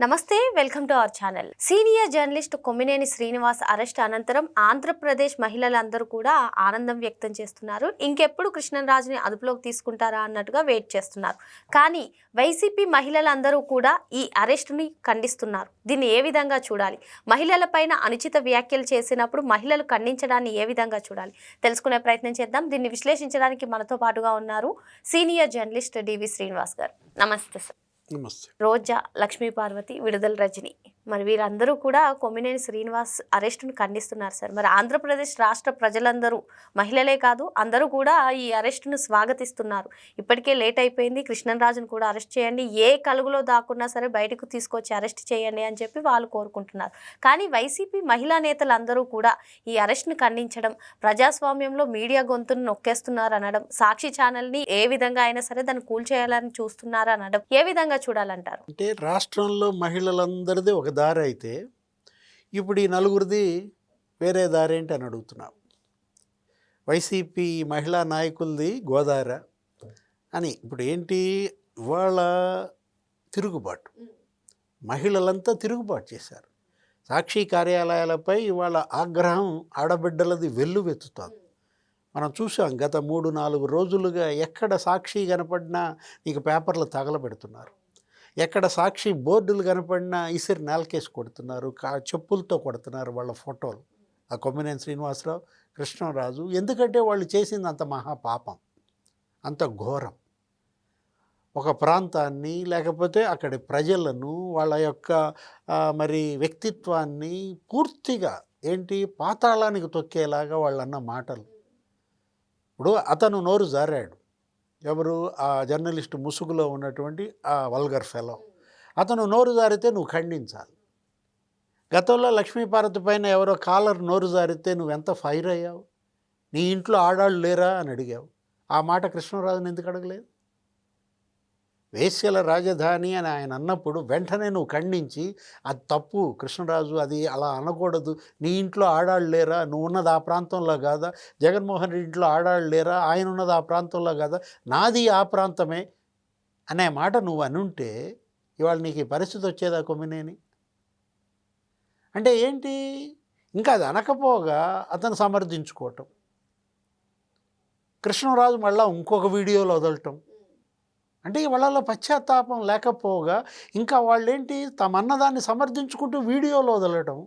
నమస్తే welcome to our channel. Senior journalist Kommineni Srinivas arrest అనంతరం ఆంధ్రప్రదేశ్ మహిళలందరూ కూడా ఆనందం వ్యక్తం చేస్తున్నారు. ఇంకెప్పుడు కృష్ణరాజుని అదుపులోకి తీసుకుంటారా అన్నట్టుగా వెయిట్ చేస్తున్నారు. కానీ వైసీపీ మహిళలందరూ కూడా ఈ అరెస్టుని ఖండిస్తున్నారు. దీన్ని ఏ విధంగా చూడాలి? మహిళలపైన అనుచిత వ్యాఖ్యలు చేసినప్పుడు మహిళలు ఖండించడాన్ని ఏ విధంగా చూడాలి? తెలుసుకునే ప్రయత్నం చేద్దాం. దీన్ని విశ్లేషించడానికి మనతో పాటుగా ఉన్నారు సీనియర్ జర్నలిస్ట్ డివి శ్రీనివాస్ గారు. నమస్తే సార్. రోజా లక్ష్మీ పార్వతి విడుదల రజని. మరి వీరందరూ కూడా కొమ్మినేని శ్రీనివాస్ అరెస్టును ఖండిస్తున్నారు సార్. మరి ఆంధ్రప్రదేశ్ రాష్ట్ర ప్రజలందరూ మహిళలే కాదు అందరూ కూడా ఈ అరెస్టును స్వాగతిస్తున్నారు. ఇప్పటికే లేట్ అయిపోయింది కృష్ణరాజును కూడా అరెస్ట్ చేయండి ఏ కలుగులో దాక్కున్నా సరే బయటకు తీసుకొచ్చి అరెస్ట్ చేయండి అని చెప్పి వాళ్ళు కోరుకుంటున్నారు. కానీ వైసీపీ మహిళా నేతలందరూ కూడా ఈ అరెస్ట్ను ఖండించడం ప్రజాస్వామ్యంలో మీడియా గొంతును నొక్కేస్తున్నారు అనడం సాక్షి ఛానల్ని ఏ విధంగా అయినా సరే దాన్ని కూల్చేయాలని చూస్తున్నారు అనడం ఏ విధంగా చూడాలంటారు? అంటే రాష్ట్రంలో మహిళలందరిది ఒక దారి అయితే ఇప్పుడు ఈ నలుగురిది వేరే దారి ఏంటి అని అడుగుతున్నాం. వైసీపీ మహిళా నాయకులది గోదార అని. ఇప్పుడు ఏంటి? ఇవాళ తిరుగుబాటు. మహిళలంతా తిరుగుబాటు చేశారు. సాక్షి కార్యాలయాలపై ఇవాళ ఆగ్రహం ఆడబిడ్డలది వెల్లువెత్తుతోంది మనం చూసాం గత మూడు నాలుగు రోజులుగా ఎక్కడ సాక్షి కనపడినా నీకు పేపర్లు తగలబెడుతున్నారు. ఎక్కడ సాక్షి బోర్డులు కనపడినా ఇసిరి నేలకేసి కొడుతున్నారు కా చెప్పులతో కొడుతున్నారు వాళ్ళ ఫోటోలు. ఆ కొమ్మినేని శ్రీనివాసరావు కృష్ణరాజు ఎందుకంటే వాళ్ళు చేసింది అంత మహాపాపం అంత ఘోరం. ఒక ప్రాంతాన్ని లేకపోతే అక్కడి ప్రజలను వాళ్ళ యొక్క మరి వ్యక్తిత్వాన్ని పూర్తిగా ఏంటి పాతాళానికి తొక్కేలాగా వాళ్ళు అన్న మాటలు. ఇప్పుడు అతను నోరు జారాడు. ఎవరు ఆ జర్నలిస్ట్ ముసుగులో ఉన్నటువంటి ఆ వల్గర్ ఫెలో. అతను నోరు జారితే నువ్వు ఖండించాలి. గతంలో లక్ష్మీపార్వతి పైన ఎవరో కాలర్ నోరు జారితే నువ్వు ఎంత ఫైర్ అయ్యావు? నీ ఇంట్లో ఆడాళ్ళు లేరా అని అడిగావు. ఆ మాట కృష్ణరాజుని ఎందుకు అడగలేదు? వేశ్యల రాజధాని అని ఆయన అన్నప్పుడు వెంటనే నువ్వు ఖండించి అది తప్పు కృష్ణరాజు అది అలా అనకూడదు. నీ ఇంట్లో ఆడాళ్ళు లేరా? నువ్వు ఉన్నది ఆ ప్రాంతంలో కాదా? జగన్మోహన్ రెడ్డి ఇంట్లో ఆడాళ్ళు లేరా? ఆయన ఉన్నది ఆ ప్రాంతంలో కాదా? నాది ఆ ప్రాంతమే. అనే మాట నువ్వు అనుంటే ఇవాళ నీకు ఈ పరిస్థితి వచ్చేదా కొమ్మినేని? అంటే ఏంటి? ఇంకా అది అనకపోగా అతను సమర్థించుకోవటం. కృష్ణరాజు మళ్ళీ ఇంకొక వీడియోలో వదలటం. అంటే వాళ్ళలో పశ్చాత్తాపం లేకపోగా ఇంకా వాళ్ళేంటి తమన్నదాన్ని సమర్థించుకుంటూ వీడియోలో వదలటం.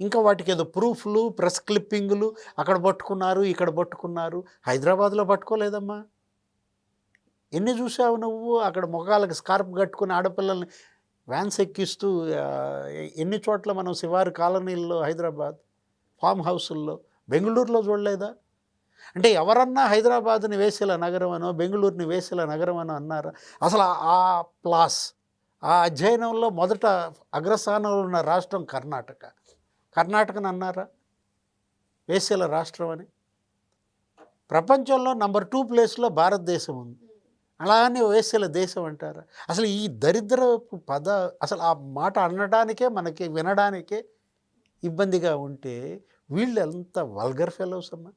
ఇంకా వాటికి ఏదో ప్రూఫ్లు ప్రెస్ క్లిప్పింగ్లు అక్కడ పట్టుకున్నారు ఇక్కడ పట్టుకున్నారు హైదరాబాద్లో పట్టుకోలేదమ్మా. ఎన్ని చూసావు నువ్వు? అక్కడ ముఖాలకు స్కార్ప్ కట్టుకుని ఆడపిల్లల్ని వ్యాన్స్ ఎక్కిస్తూ ఎన్ని చోట్ల మనం శివారు కాలనీల్లో హైదరాబాద్ ఫామ్ హౌసుల్లో బెంగళూరులో చూడలేదా? అంటే ఎవరన్నా హైదరాబాద్ని వేసేల నగరం అనో బెంగళూరుని వేసేల నగరం అనో అన్నారా? అసలు ఆ- ప్లాస్ ఆ అధ్యయనంలో మొదట అగ్రస్థానంలో ఉన్న రాష్ట్రం కర్ణాటక. కర్ణాటకని అన్నారా? వేసేల రాష్ట్రం అని. ప్రపంచంలో నంబర్ టూ ప్లేస్లో భారతదేశం ఉంది. అలానే వేసేల దేశం అంటారా? అసలు ఈ దరిద్రపు పద అసలు ఆ మాట అనడానికే మనకి వినడానికే ఇబ్బందిగా ఉంటే వీళ్ళు ఎంత వల్గర్ ఫెలోస్ అమ్మా?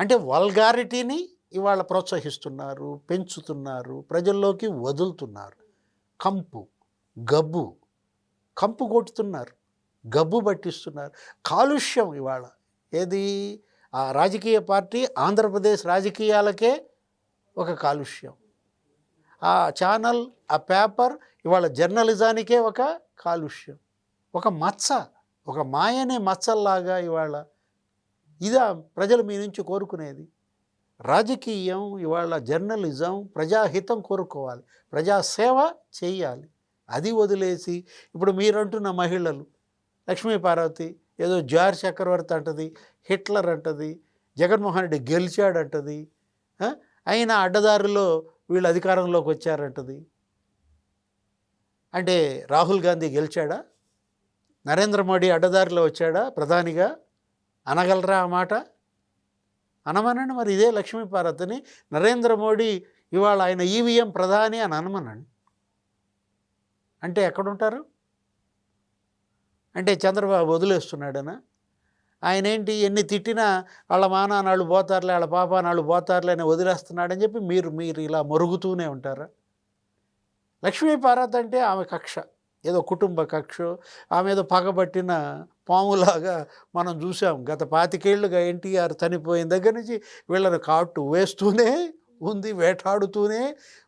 అంటే వల్గారిటీని ఇవాళ ప్రోత్సహిస్తున్నారు పెంచుతున్నారు ప్రజల్లోకి వదులుతున్నారు. కంపు గబ్బు కంపు కొట్టుతున్నారు గబ్బు పట్టిస్తున్నారు. కాలుష్యం ఇవాళ. ఏది? ఆ రాజకీయ పార్టీ ఆంధ్రప్రదేశ్ రాజకీయాలకే ఒక కాలుష్యం. ఆ ఛానల్ ఆ పేపర్ ఇవాళ జర్నలిజానికే ఒక కాలుష్యం. ఒక మచ్చ ఒక మాయనే మచ్చల్లాగా ఇవాళ ఇదా ప్రజలు మీ నుంచి కోరుకునేది. రాజకీయం ఇవాళ జర్నలిజం ప్రజాహితం కోరుకోవాలి. ప్రజాసేవ చేయాలి. అది వదిలేసి ఇప్పుడు మీరంటున్న మహిళలు లక్ష్మీ పార్వతి ఏదో జార్ చక్రవర్తి అంటది హిట్లర్ అంటది జగన్మోహన్ రెడ్డి గెలిచాడంటది ఆ? అయినా అడ్డదారిలో వీళ్ళు అధికారంలోకి వచ్చారంటది. అంటే రాహుల్ గాంధీ గెలిచాడా? నరేంద్ర మోడీ అడ్డదారిలో వచ్చాడా? ప్రధానిగా? అనగలరా ఆ మాట? అనమనండి మరి ఇదే లక్ష్మీపార్వతిని నరేంద్ర మోడీ ఇవాళ ఆయన ఈవీఎం ప్రధాని అని అనమనండి. అంటే ఎక్కడుంటారు? అంటే చంద్రబాబు వదిలేస్తున్నాడనా? ఆయన ఏంటి ఎన్ని తిట్టినా వాళ్ళ మానానాళ్ళు పోతారులే వాళ్ళ పాప నాళ్ళు పోతారులే అని వదిలేస్తున్నాడని చెప్పి మీరు మీరు ఇలా మరుగుతూనే ఉంటారా? లక్ష్మీపార్వతి అంటే ఆమె కక్ష. ఏదో కుటుంబ కక్ష ఆమె ఏదో పగబట్టిన పాములాగా మనం చూసాం. గత పాతికేళ్ళుగా ఎన్టీఆర్ చనిపోయిన దగ్గర నుంచి వీళ్ళని కాటు వేస్తూనే ఉంది వేటాడుతూనే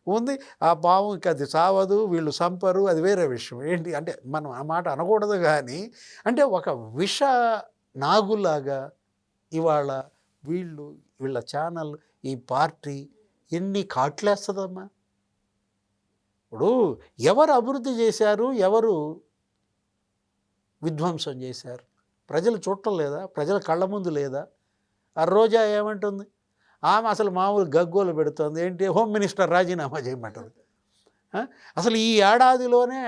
ఉంది. ఆ పాము ఇక అది చావదు వీళ్ళు సంపరు అది వేరే విషయం. ఏంటి అంటే మనం ఆ మాట అనకూడదు కానీ అంటే ఒక విష నాగులాగా ఇవాళ వీళ్ళు వీళ్ళ ఛానల్ ఈ పార్టీ ఎన్ని కాట్లేస్తుందమ్మా? ఇప్పుడు ఎవరు అభివృద్ధి చేశారు? ఎవరు విధ్వంసం చేశారు. ప్రజలు చూడటం లేదా? ప్రజల కళ్ళ ముందు లేదా? ఆ రోజా ఏమంటుంది? ఆమె అసలు మామూలు గగ్గోలు పెడుతుంది. ఏంటి? హోమ్ మినిస్టర్ రాజీనామా చేయమంటుంది. అసలు ఈ ఏడాదిలోనే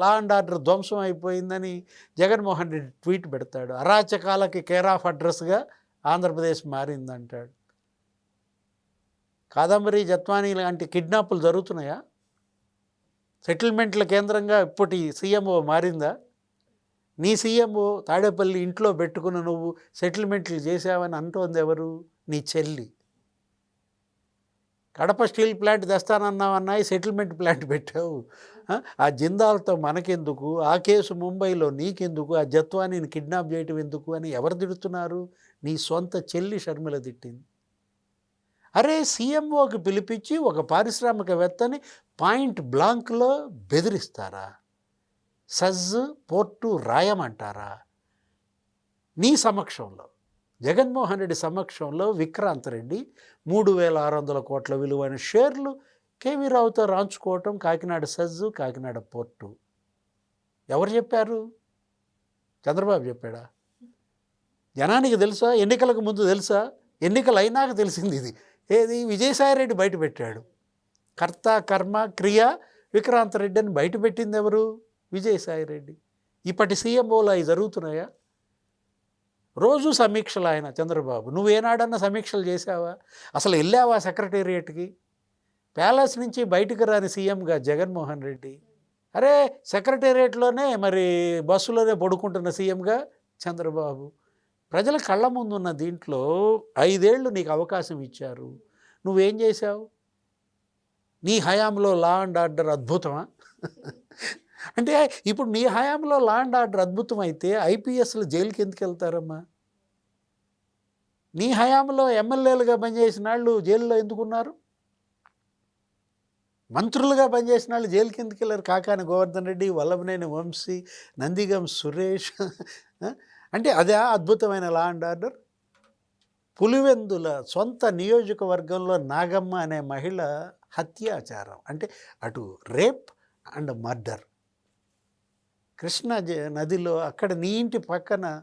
లా అండ్ ఆర్డర్ ధ్వంసం అయిపోయిందని జగన్మోహన్ రెడ్డి ట్వీట్ పెడతాడు. అరాచకాలకి కేర్ ఆఫ్ అడ్రస్గా ఆంధ్రప్రదేశ్ మారిందంటాడు. కాదంబరి జత్వానీ లాంటి కిడ్నాపులు జరుగుతున్నాయా? సెటిల్మెంట్ల కేంద్రంగా ఇప్పటి సీఎంఓ మారిందా? నీ సీఎంఓ తాడేపల్లి ఇంట్లో పెట్టుకున్న నువ్వు సెటిల్మెంట్లు చేసావని అంటోంది ఎవరు? నీ చెల్లి. కడప స్టీల్ ప్లాంట్ తెస్తానన్నావన్నాయి సెటిల్మెంట్ ప్లాంట్ పెట్టావు. ఆ? జిందాలతో జిందాల్తో మనకెందుకు? ఆ కేసు ముంబైలో నీకెందుకు? ఆ జత్వానీని కిడ్నాప్ చేయటం ఎందుకు అని ఎవరు తిడుతున్నారు? నీ సొంత చెల్లి షర్మిల తిట్టింది. అరే సీఎంఓకి పిలిపించి ఒక పారిశ్రామికవేత్తని పాయింట్ బ్లాంక్లో బెదిరిస్తారా? సజ్ పోర్టు రాయమంటారా? నీ సమక్షంలో జగన్మోహన్ రెడ్డి సమక్షంలో విక్రాంత్ రెడ్డి మూడు వేల ఆరు వందల కోట్ల విలువైన షేర్లు కేవీ రావుతో రాంచుకోవటం కాకినాడ సజ్జు కాకినాడ పోర్టు. ఎవరు చెప్పారు? చంద్రబాబు చెప్పాడా? జనానికి తెలుసా? ఎన్నికలకు ముందు తెలుసా? ఎన్నికలు అయినాక తెలిసింది ఇది. ఏది? విజయసాయిరెడ్డి బయట పెట్టాడు కర్త కర్మ క్రియ విక్రాంత్ రెడ్డి అని బయట పెట్టింది ఎవరు? విజయసాయి రెడ్డి ఇప్పటి సీఎంఓలు అవి జరుగుతున్నాయా? రోజు సమీక్షలు ఆయన చంద్రబాబు. నువ్వు ఏనాడన్నా సమీక్షలు చేసావా అసలు వెళ్ళావా సెక్రటేరియట్కి? ప్యాలెస్ నుంచి బయటకు రాని సీఎంగా జగన్మోహన్ రెడ్డి. అరే సెక్రటేరియట్లోనే మరి బస్సులోనే పడుకుంటున్న సీఎంగా చంద్రబాబు. ప్రజల కళ్ళ ముందున్న దీంట్లో ఐదేళ్ళు నీకు అవకాశం ఇచ్చారు. నువ్వేం చేశావు? నీ హయాంలో లా అండ్ ఆర్డర్ అద్భుతమా? అంటే ఇప్పుడు నీ హయాంలో లా అండ్ ఆర్డర్ అద్భుతం అయితే ఐపీఎస్లు జైలుకి ఎందుకు వెళ్తారమ్మా? నీ హయాంలో ఎమ్మెల్యేలుగా పనిచేసిన వాళ్ళు జైల్లో ఎందుకున్నారు? మంత్రులుగా పనిచేసిన వాళ్ళు జైలుకి ఎందుకు వెళ్ళారు? కాకాని గోవర్ధన్ రెడ్డి వల్లభనేని వంశీ నందిగం సురేష్ అంటే అదే అద్భుతమైన లా అండ్ ఆర్డర్. పులివెందుల సొంత నియోజకవర్గంలో నాగమ్మ అనే మహిళ హత్యాచారం. అంటే అటు రేప్ అండ్ మర్డర్. కృష్ణా నదిలో అక్కడ నీ ఇంటి పక్కన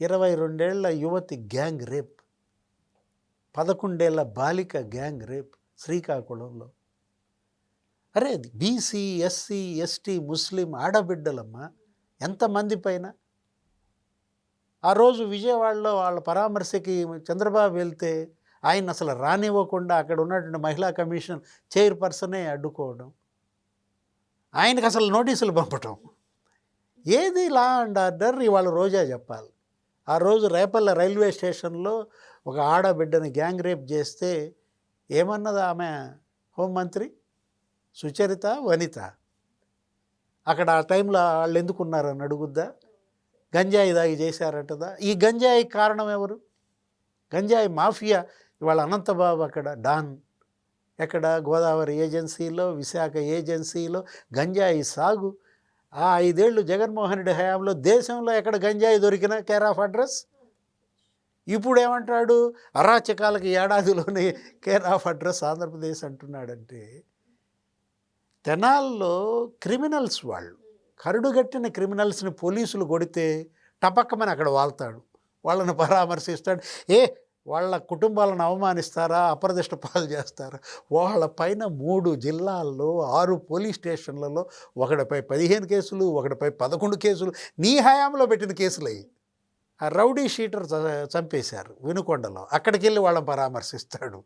ఇరవై రెండేళ్ళ యువతి గ్యాంగ్ రేప్. పదకొండేళ్ళ బాలిక గ్యాంగ్ రేప్ శ్రీకాకుళంలో. అరే బీసీ ఎస్సీ ఎస్టీ ముస్లిం ఆడబిడ్డలమ్మా ఎంతమంది పైన? ఆ రోజు విజయవాడలో వాళ్ళ పరామర్శకి చంద్రబాబు వెళ్తే ఆయన అసలు రానివ్వకుండా అక్కడ ఉన్నటువంటి మహిళా కమిషన్ చైర్పర్సనే అడ్డుకోవడం. ఆయనకు అసలు నోటీసులు పంపటం. ఏది లా అండ్ ఆర్డర్ ఇవాళ రోజా చెప్పాలి. ఆ రోజు రేపల్ల రైల్వే స్టేషన్లో ఒక ఆడబిడ్డని గ్యాంగ్ రేప్ చేస్తే ఏమన్నది ఆమె హోంమంత్రి సుచరిత వనిత? అక్కడ ఆ టైంలో వాళ్ళు ఎందుకున్నారని అడుగుద్దా? గంజాయి దాగి చేశారటదా? ఈ గంజాయి కారణం ఎవరు? గంజాయి మాఫియా? ఇవాళ అనంతబాబు అక్కడ డాన్. ఎక్కడ గోదావరి ఏజెన్సీలో విశాఖ ఏజెన్సీలో గంజాయి సాగు. ఆ ఐదేళ్ళు జగన్మోహన్ రెడ్డి హయాంలో దేశంలో ఎక్కడ గంజాయి దొరికిన కేర్ ఆఫ్ అడ్రస్? ఇప్పుడు ఏమంటాడు అరాచకాలకి ఏడాదిలోనే కేర్ ఆఫ్ అడ్రస్ ఆంధ్రప్రదేశ్ అంటున్నాడంటే తెనాల్లో క్రిమినల్స్ వాళ్ళు కరుడుగట్టిన క్రిమినల్స్ని పోలీసులు కొడితే టపక్కమని అక్కడ వాళ్తాడు. వాళ్ళని పరామర్శిస్తాడు. ఏ వాళ్ళ కుటుంబాలను అవమానిస్తారా అప్రదిష్ట పాలు చేస్తారా? వాళ్ళ పైన మూడు జిల్లాల్లో ఆరు పోలీస్ స్టేషన్లలో ఒకటిపై పదిహేను కేసులు ఒకటిపై పదకొండు కేసులు నీ హయాంలో పెట్టిన కేసులు. అయ్యి ఆ రౌడీ షీటర్ చ- చంపేశారు వినుకొండలో. అక్కడికి వెళ్ళి వాళ్ళని పరామర్శిస్తాడు.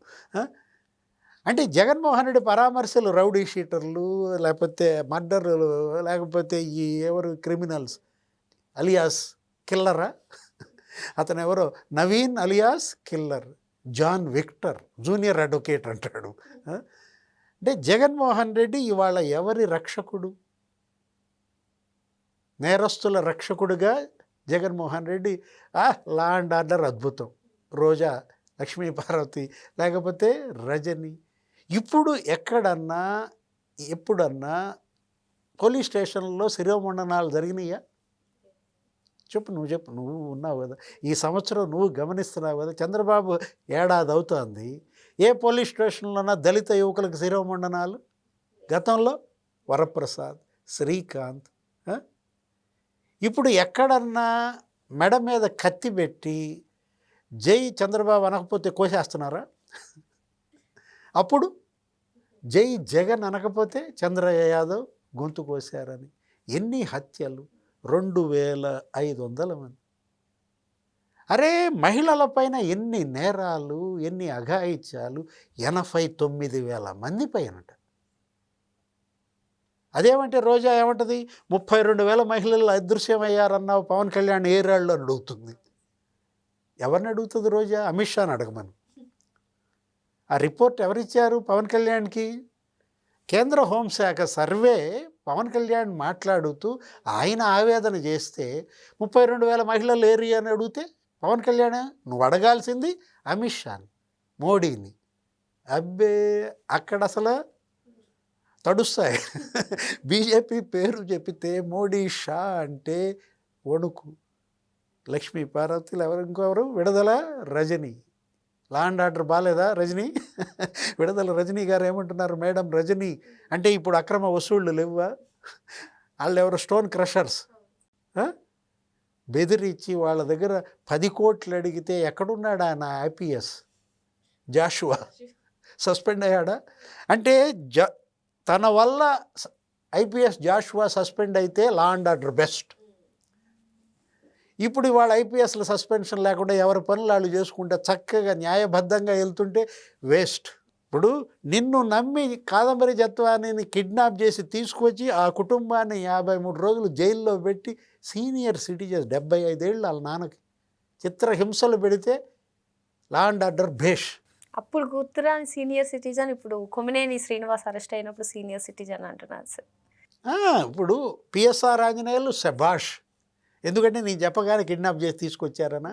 అంటే జగన్మోహన్ రెడ్డి పరామర్శలు రౌడీ షీటర్లు లేకపోతే మర్డర్లు లేకపోతే ఈ ఎవరు క్రిమినల్స్ అలియాస్ కిల్లరా? అతను ఎవరో Naveen alias killer John Victor junior advocate అంటాడు. అంటే జగన్మోహన్ రెడ్డి ఇవాళ ఎవరి రక్షకుడు? నేరస్తుల రక్షకుడుగా జగన్మోహన్ రెడ్డి. ఆ లా అండ్ ఆర్డర్ అద్భుతం. రోజా లక్ష్మీపార్వతి లేకపోతే రజని. ఇప్పుడు ఎక్కడన్నా ఎప్పుడన్నా పోలీస్ స్టేషన్లో శిరోమండనాలు జరిగినాయా? చెప్పు నువ్వు చెప్పు నువ్వు ఉన్నావు కదా. ఈ సంవత్సరం నువ్వు గమనిస్తున్నావు కదా చంద్రబాబు ఏడాది అవుతోంది. ఏ పోలీస్ స్టేషన్లోనా దళిత యువకులకు శిరోమండనాలు? గతంలో వరప్రసాద్ శ్రీకాంత్ ఇప్పుడు ఎక్కడన్నా మెడ మీద కత్తి పెట్టి జై చంద్రబాబు అనకపోతే కోసేస్తున్నారా? అప్పుడు జై జగన్ అనకపోతే చంద్రయ్య యాదవ్ గొంతు కోసారని. ఎన్ని హత్యలు రెండు వేల ఐదు వందల మంది. అరే మహిళల పైన ఎన్ని నేరాలు ఎన్ని అఘాయిత్యాలు ఎనభై తొమ్మిది వేల మంది పైనట. అదేమంటే రోజా ఏమంటది? ముప్పై రెండు వేల మహిళలు అదృశ్యమయ్యారన్నావు పవన్ కళ్యాణ్ ఏరాళ్ళు అని అడుగుతుంది ఎవరిని అడుగుతుంది రోజా? అమిత్ షాని అడగమను. ఆ రిపోర్ట్ ఎవరిచ్చారు పవన్ కళ్యాణ్కి? కేంద్ర హోంశాఖ సర్వే పవన్ కళ్యాణ్ మాట్లాడుతూ ఆయన ఆవేదన చేస్తే ముప్పై రెండు వేల మహిళలు లేరు అని అడిగితే పవన్ కళ్యాణ్ నువ్వు అడగాల్సింది అమిత్ షాని మోడీని. అబ్బే అక్కడ అసలు తడుస్తాయి. బీజేపీ పేరు చెప్పితే మోడీ షా అంటే వణుకు. లక్ష్మీ పార్వతి ఎవరు ఇంకెవరు విడుదల రజనీ. లాండ్ ఆర్డర్ బాగాలేదా రజనీ? విడుదల రజనీ గారు ఏమంటున్నారు మేడం రజనీ అంటే ఇప్పుడు అక్రమ వసూళ్ళు లేవా వాళ్ళు ఎవరు స్టోన్ క్రషర్స్. బెదిరిచ్చి బెదిరించి వాళ్ళ దగ్గర పది కోట్లు అడిగితే ఎక్కడున్నాడా నా ఐపీఎస్? జాషువా? సస్పెండ్ అయ్యాడా? అంటే జ తన వల్ల ఐపీఎస్ జాషువా సస్పెండ్ అయితే లా అండ్ ఆర్డర్ బెస్ట్. ఇప్పుడు ఇవాళ ఐపీఎస్ల సస్పెన్షన్ లేకుండా ఎవరి పనులు వాళ్ళు చేసుకుంటే చక్కగా న్యాయబద్ధంగా వెళ్తుంటే వేస్ట్ ఇప్పుడు నిన్ను నమ్మి కాదంబరి జత్వానిని కిడ్నాప్ చేసి తీసుకొచ్చి ఆ కుటుంబాన్ని యాభై మూడు రోజులు జైల్లో పెట్టి సీనియర్ సిటిజన్స్ డెబ్బై ఐదేళ్ళు వాళ్ళ నాన్నకి చిత్రహింసలు పెడితే లా అండ్ ఆర్డర్ భేష్ అప్పుడు గుర్తురాని సీనియర్ సిటిజన్ ఇప్పుడు కొమినేని శ్రీనివాస్ అరెస్ట్ అయినప్పుడు సీనియర్ సిటిజన్ అంటున్నారు సార్. ఇప్పుడు పిఎస్ఆర్ ఆంజనేయులు శభాష్. ఎందుకంటే నేను చెప్పగానే కిడ్నాప్ చేసి తీసుకొచ్చారనా?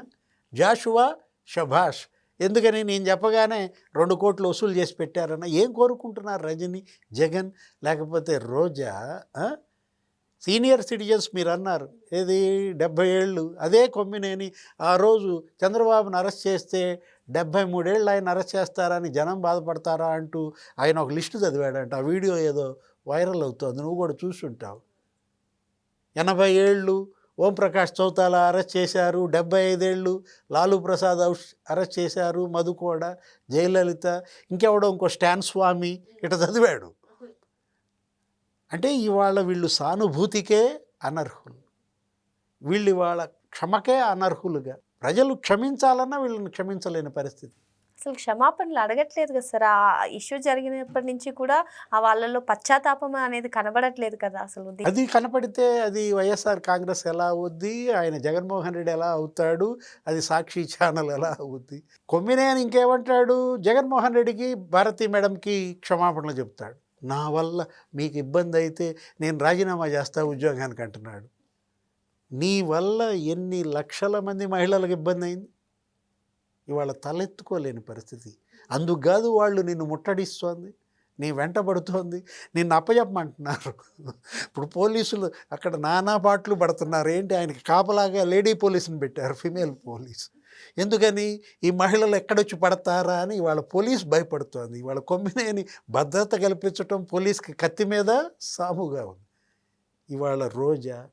జాషువా షభాష్ ఎందుకని నేను చెప్పగానే రెండు కోట్లు వసూలు చేసి పెట్టారన్నా ఏం కోరుకుంటున్నారు రజని జగన్ లేకపోతే రోజా సీనియర్ సిటిజన్స్ మీరు అన్నారు ఏది డెబ్భై ఏళ్ళు అదే కొమ్మినేని ఆ రోజు చంద్రబాబును అరెస్ట్ చేస్తే డెబ్భై మూడేళ్ళు ఆయన అరెస్ట్ చేస్తారని జనం బాధపడతారా అంటూ ఆయన ఒక లిస్టు చదివాడంట ఆ వీడియో ఏదో వైరల్ అవుతుంది నువ్వు కూడా చూసుంటావు. ఎనభై ఏళ్ళు ఓంప్రకాష్ చౌతాల అరెస్ట్ చేశారు. డెబ్బై ఐదేళ్ళు లాలూ ప్రసాద్ అరెస్ట్ చేశారు. మధుకోడ జయలలిత ఇంకెవడో ఇంకో స్టాన్ స్వామి ఇట చదివాడు. అంటే ఇవాళ వీళ్ళు సానుభూతికే అనర్హులు. వీళ్ళు ఇవాళ క్షమకే అనర్హులుగా. ప్రజలు క్షమించాలన్నా వీళ్ళని క్షమించలేని పరిస్థితి. అసలు క్షమాపణలు అడగట్లేదు కదా సార్. ఆ ఇష్యూ జరిగినప్పటి నుంచి కూడా ఆ వాళ్ళలో పశ్చాత్తాపం అనేది కనబడట్లేదు కదా అసలు. అది కనపడితే అది వైఎస్ఆర్ కాంగ్రెస్ ఎలా అవుద్ది? ఆయన జగన్మోహన్ రెడ్డి ఎలా అవుతాడు? అది సాక్షి ఛానల్ ఎలా అవుద్ది? కొమ్మినేని ఇంకేమంటాడు? జగన్మోహన్ రెడ్డికి భారతి మేడంకి క్షమాపణలు చెప్తాడు. నా వల్ల మీకు ఇబ్బంది అయితే నేను రాజీనామా చేస్తా ఉద్యోగానికి అంటున్నాడు. నీ వల్ల ఎన్ని లక్షల మంది మహిళలకు ఇబ్బంది అయింది? ఇవాళ తలెత్తుకోలేని పరిస్థితి. అందుకు కాదు వాళ్ళు నిన్ను ముట్టడిస్తోంది నీ వెంటబడుతోంది నిన్ను అప్పజెప్పమంటున్నారు. ఇప్పుడు పోలీసులు అక్కడ నానా పాటలు పడుతున్నారు. ఏంటి ఆయనకి కాపలాగా లేడీ పోలీసుని పెట్టారు ఫిమేల్ పోలీస్. ఎందుకని? ఈ మహిళలు ఎక్కడొచ్చి పడతారా అని ఇవాళ పోలీస్ భయపడుతోంది. ఇవాళ కొమ్మినేని భద్రత కల్పించటం పోలీస్కి కత్తి మీద సాముగా ఉంది. ఇవాళ రోజా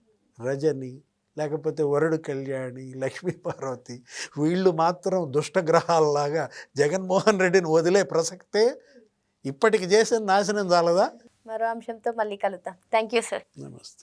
రజని లేకపోతే వరుడు కళ్యాణి లక్ష్మీ పార్వతి వీళ్ళు మాత్రం దుష్టగ్రహాలలాగా జగన్మోహన్ రెడ్డిని వదిలే ప్రసక్తే ఇప్పటికి చేసిన నాశనం చాలదా? మరో అంశంతో మళ్ళీ కలుద్దాం. థ్యాంక్ యూ సార్ నమస్తే.